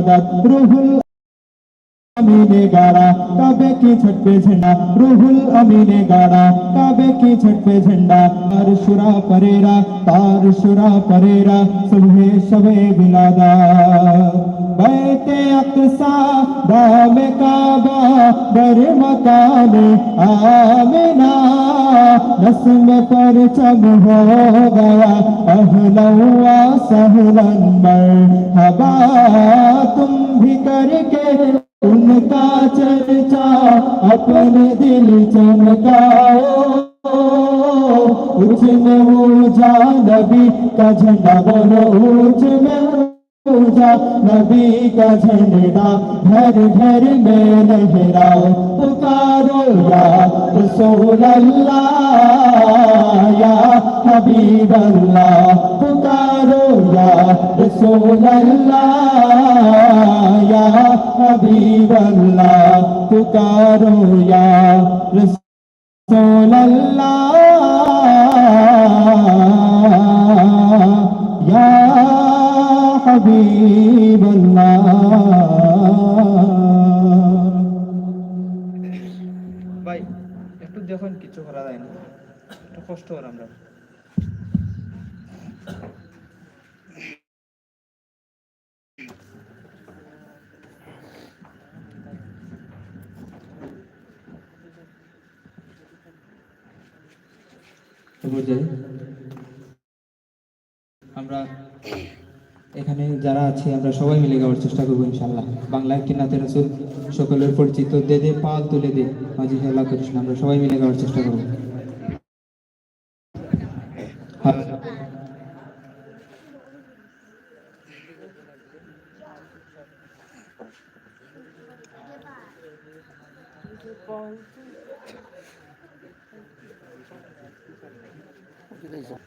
रूहुल अमीने गाड़ा काबे की छत पे झंडा। रूहुल अमीने गाड़ा काबे की छत पे झंडा। तार शुरा परेरा, तार शुरा परेरा, सुबह शबे विलादा। बैते अक्सा दाम काबा बर मकान, आमिना। नस्म पर चम हो गया अहलवा सहलन मर। हबा तुम भी करके उनका चर्चा, अपने दिल चमकाओ। उच में ऊँचा नबी का झंडा बोलो। नबी का झंडा घर घर में लहराओ पुकारो या रसूल अल्लाह या हबीब अल्लाह पुकारो या रसूल अल्लाह या हबीब अल्लाह पुकारो या रसूल अल्लाह কষ্ট আমরা। আমরা এখানে যারা আছি, আমরা সবাই মিলে গাওয়ার চেষ্টা করব ইনশাল্লাহ বাংলা একটি নাতে সকলের পরিচিত, দে দে, পাল তুলে দে। মাঝি খেলা করিস আমরা সবাই মিলে গাওয়ার চেষ্টা করব। cái rồi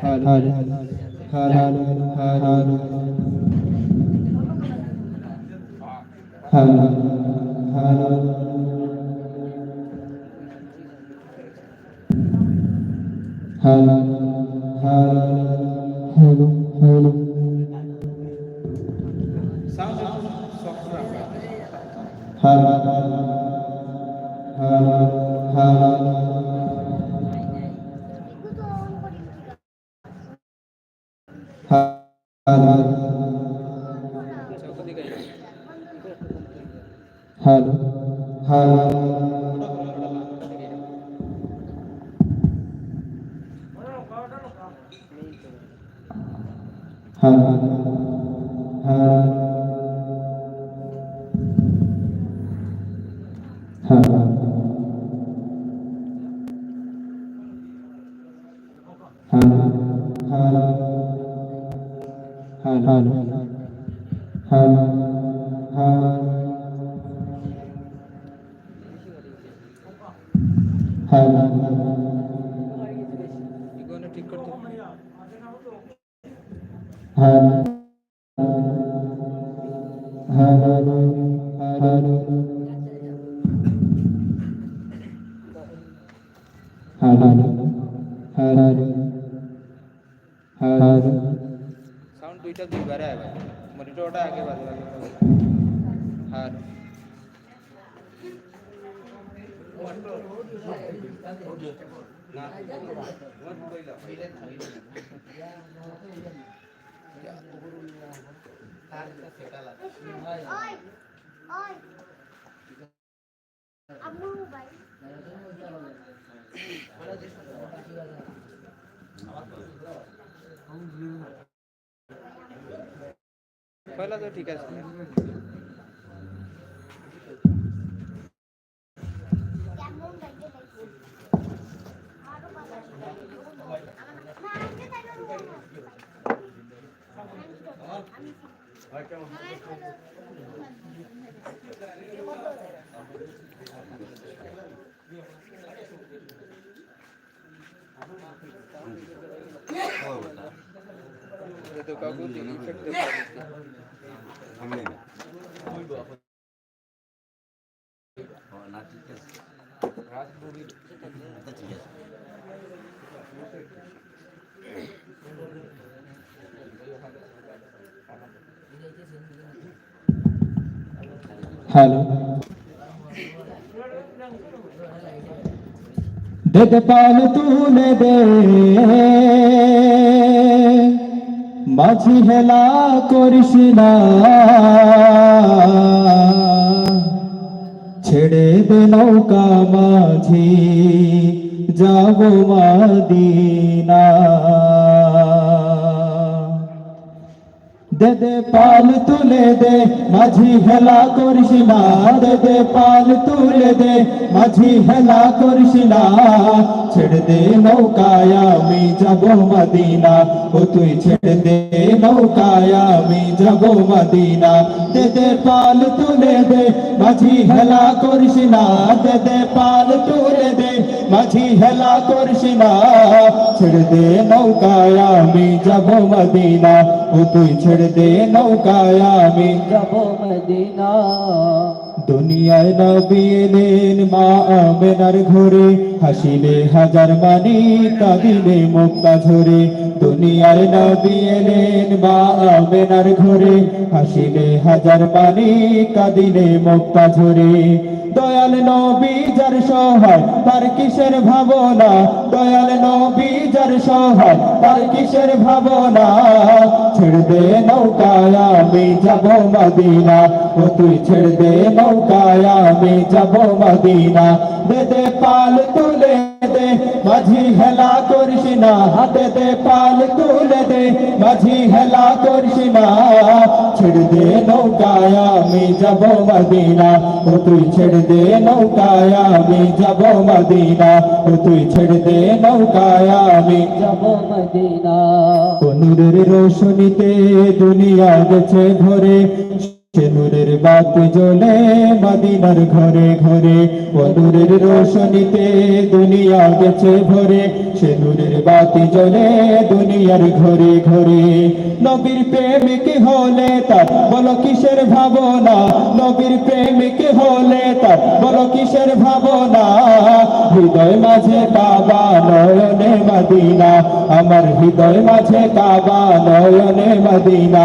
Hare Hare Hare Hare Hare هلا هلا هلا. ها. ها. Sound দুইটা দুইবারে আগে মনিটরটা আগে বাজে বাজে। আর না। সেটা লাগে কয়লা তো ঠিক আছে আমি Gracias. হ্যালো। দে দে পাল তুলে দে। মাঝি হেলা করিস না। ছেড়ে দে নৌকা মাঝি, যাব মাদিনা। দে দে পাল তুলে দে মাঝি হেলা করিস না দে দে পাল তুলে দে মাঝি হেলা করিস না ছেড়ে দে নৌকায় আমি যাব মদিনা ও তুই ছেড়ে দে নৌকায় আমি যাব মদিনা দে দে পাল তুলে দে মাঝি হেলা করিস না দে দে পাল তুলে দে মাঝি হেলা করছি না ছেড়ে দে নৌকায় আমি যাব মদিনা ও তুই ছেড়ে দে নৌকায় আমি যাব মদিনা দুনিয়ায় নবী নেন মা আমেনার ঘরে হাসিলে হাজার মানি কাঁদিলে মুক্তা ঝরে দুনিয়ায় নবী এলেন মা আমেনার ঘরে। হাসিলে হাজার মানি কাঁদিলে মুক্তা ঝরে। দয়াল নবী যার সহায়, তার কিসের ভাবনা? দয়াল নবী যার সহায়, তার কিসের ভাবনা? ছেড়ে দে নৌকায়, আমি যাব মদিনা। ও তুই ছেড়ে দে নৌকায়, আমি যাব মদিনা। দে দে পাল তুলে দে, মাঝি হেলা করিস না। হাতে দে পাল তুলে দে মাঝি হেলা করছি না ছেড়ে দে নৌকায় আমি যাব মদিনা। ও তুই ছেড়ে দে নৌকায় আমি যাব মদিনা। ও তুই ছেড়ে দে নৌকায় আমি যাব মদিনা। নূরের রোশনীতে দুনিয়া গেছে ভরে। নূরের বাত জ্বলে মদিনার ঘরে ঘরে ও নূরের রোশনীতে দুনিয়া গেছে ভরে। সে নূরের বাতি জ্বলে দুনিয়ার ঘরে ঘরে। নবীর প্রেমিক হলে তার, বলো কিসের ভাবনা? নবীর প্রেমিক হলে তার, বলো কিসের ভাবনা? হৃদয় মাঝে কাবা নয়নে মদিনা, আমার হৃদয় মাঝে কাবা নয়নে মদিনা।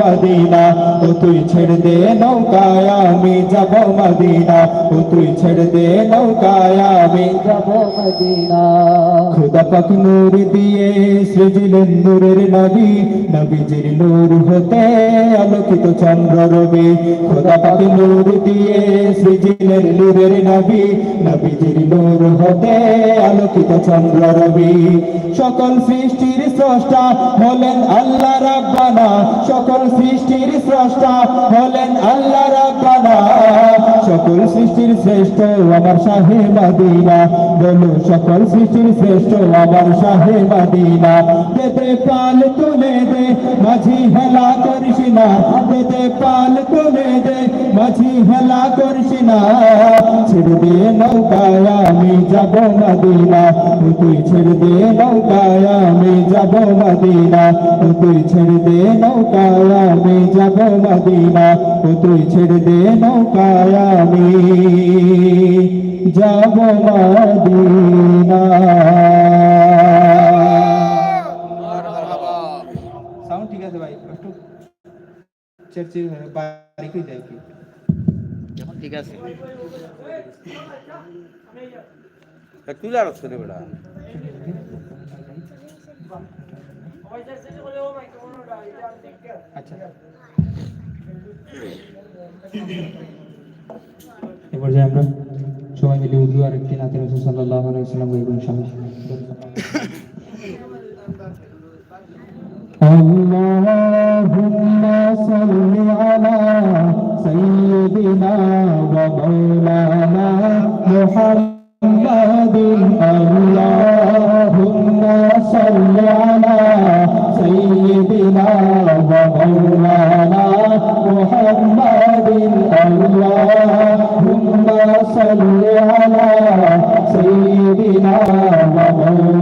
মদিনা, ও তুই ছেড়ে দে নৌকায়, আমি যাব মদিনা, ও তুই ছেড়ে দে নৌকায়, আমি যাব মদিনা। খুদা পাক নূর দিয়ে সৃজিলেন নূরের নবী, নবীজির নূর হতে আলোকিত চন্দ্র রবি। খুদা পাক নূর দিয়ে সৃজিলেন নূরের নবী, নবীজির নূর হতে আলোকিত চন্দ্র রবি। সকল সৃষ্টির স্রষ্টা হলেন আল্লাহ রাব্বানা সকল সৃষ্টির স্রষ্টা হলেন আল্লাহ। শ্রেষ্ঠ আমার শাহে মাদিনা। বলো সকল সৃষ্টির শ্রেষ্ঠ আমার শাহে মাদিনা। দে পাল তুলে দে, মাঝি হেলা করিস না। দে পাল তুলে দে, মাঝি হেলা করিস না। ছেড়ে দে নৌকায় আমি যাব মদিনা। তুই ছেড়ে দে নৌকায় আমি যাব মদিনা। তুই ছেড়ে দে নৌকায় আমি যাব মদিনা। তুই ছেড়ে দে নৌকায় আমি যাব মদিনা। সাউন্ড ঠিক আছে ভাই একটু চেরচির হয়ে বারিক হয়ে যায় কি এখন ঠিক আছে। তুলে আর শুনে বেড়া। আচ্ছা। এবার যে আমরা সবাই মিলে উর্দু আর একটি নাতে রসুল সাল্লাহ আলাইসাল্লাম গাইব ইনশাআল্লাহ اللهم صل على سيدنا ومولانا محمد اللهم صل على سيدنا ومولانا سيدنا محمد.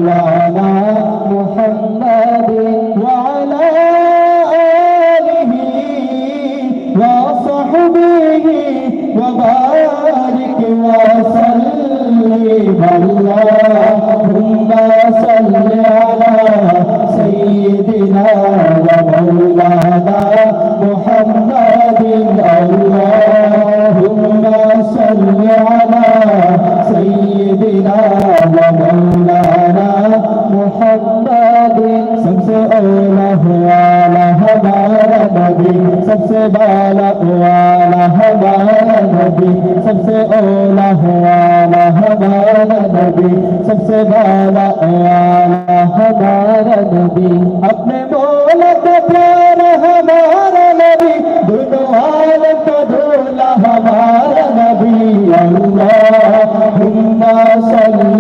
सबसे बाला वाला हमारा नबी, सबसे ओला वाला हमारा नबी, सबसे बाला वाला हमारा नबी। अपने मौला का प्यारा हमारा नबी, दोनों का दूल्हा हमारा नबी। अल्लाहुम्मा सल्ली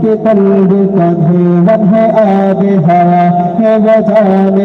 के कंधे सधे वध आगे है। है वजान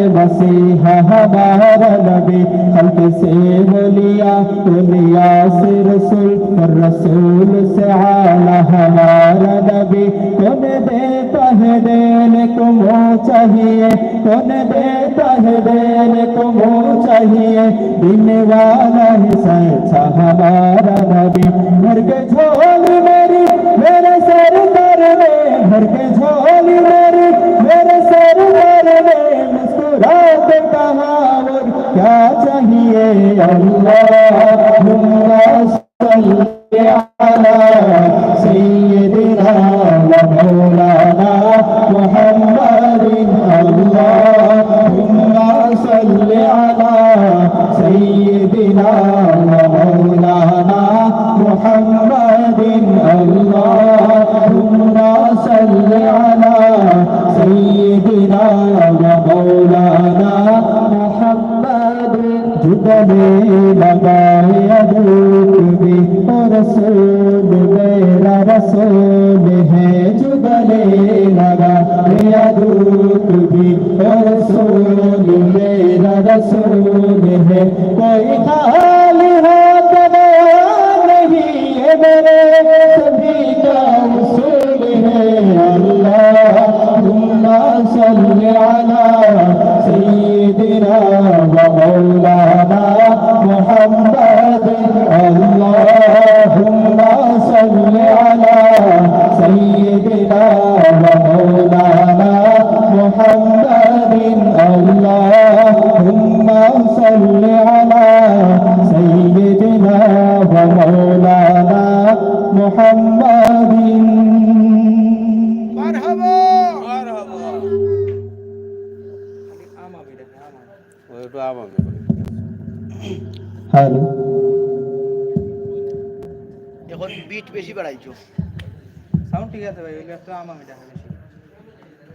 हमारा नबी खल्क से बोलिया बोलिया से रसूल और रसूल से आला हमारा नबी। कौन देता है देने को मुँह चाहिए? कौन देता है देने को मुँह चाहिए? देने वाला है सच्चा हमारा नबी। भर के झोली मेरी, मेरे सर पर में भर के झोली मेरी, मेरे सर पर में मुस्कुरा के कहा और क्या चाहिए अल्लाह सल्ली अला सय्यिदिना व मौलाना मुहम्मदिन अल्लाहुम्मा سبيل ما يدوك به رسول میرا رسول ہے جو گلے لگا یدوک بھی رسول میرا رسول ہے کوئی حال ہو نہیں ہے میرے سبھی کا رسول ہے اللہ صلی علی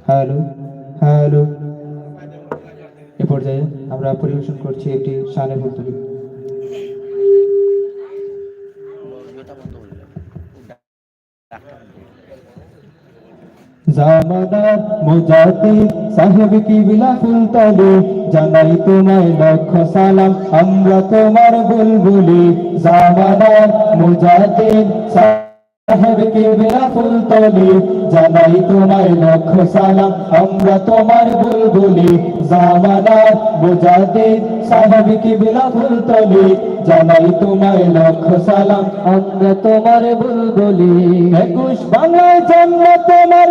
হ্যালো হ্যালো এ পর্যায়ে আমরা পরিবেশন করছি একটি শানে ভুতুরি ওটা বন্ধ করে দাও জামানার মুজাদি সাহেব কি বিলা ফুলতলি জানাই তোমায় লক্ষ সালাম আমরা তোমার বুলবুলি। জামানার মুজাদি সাহেব কি বিলা ফুলতলি, জানাই তোমায় লক্ষ সালাম আমরা তোমার বুলবুলি ফুলতলি, জানাই তোমায় লক্ষ সালাম আমরা তোমার বুলবুলি। একুশ বাংলায় জন্ম তোমার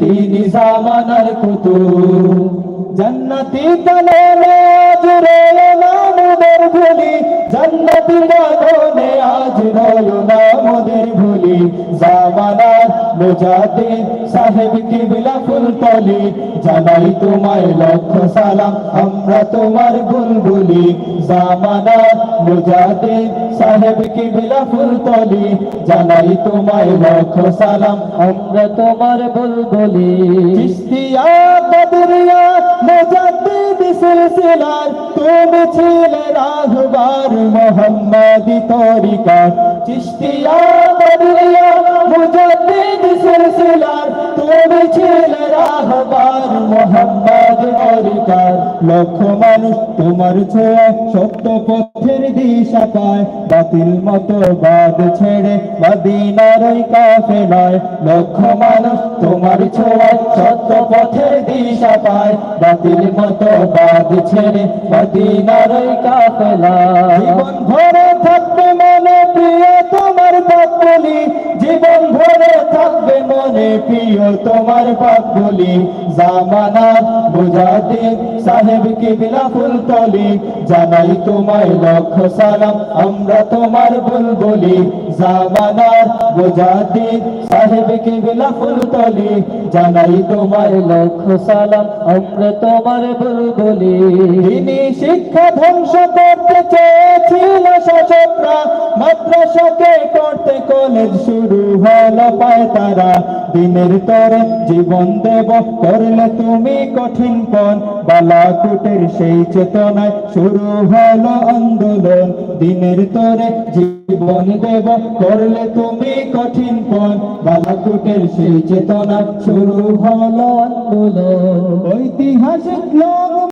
তিনি জামানার কুতুব। জান্নাতি কালে জুড়ে নাম দে ভুলি। জান্নাতি গানে আজ নয়না মোদের ভুলি। জামানার মুজাহিদ সাহেব কিবলা ফুলতলি। জানাই তোমায় লক্ষ সালাম, আমরা তোমার বুলবুলি। জামানার মুজাহিদ সাহেব কি কিবলা ফুলতলি জানাই তোমায় লক্ষ সালাম, আমরা তোমার বুলবুলি। চিস্তিয়া, বদরিয়া, মুজাদ্দিদ তুমি ছিলে রাহবার মোহাম্মদি তরিকা। চিস্তিয়া, বদরিয়া মুজাদ্দিদ সিলসিলার তুমি ছিলে রাহবার মোহাম্মদ তরিকার লক্ষ মানুষ তোমার ছোঁয়া সত্য পথের দিশা পায়। বাতিল মতো বাদ ছেড়ে মদিনার ওই কাফেলায় লক্ষ মানুষ তোমার ছোঁয়া সত্য পথের দিশা পায়। বাতিল মতো বাদ ছেড়ে মদিনার ওই কাফেলায় জীবন ভরে থাকবে মনে প্রিয় তোমার পাপ বলি জীবন ভরে থাকবে মনে প্রিয় তোমার পাপ বলি জামানা বুঝাতে সাহেব কি বিলা তলি জানাই তোমায় লক্ষ সালাম, আমরা তোমার বুলবুলি। জামানার বুঝাতে সাহেব কি বিলা ফুল তলি জানাই তোমায় লক্ষ সালাম, আমরা তোমার বুলবুলি। তিনি শিক্ষা ধ্বংস করতে চেয়েছিল শাসকরা মাদ্রাসাকে করতে কলেজ শুরু হলো পায় তারা দিনের তরে জীবন দেব, করলে তুমি কঠিন পণ। বালাকুটের সেই চেতনায় শুরু হলো আন্দোলন। দিনের তরে জীবন দেব, করলে তুমি কঠিন পণ। বালাকুটের সেই চেতনা শুরু হলো আন্দোলন। ঐতিহাসিক লোক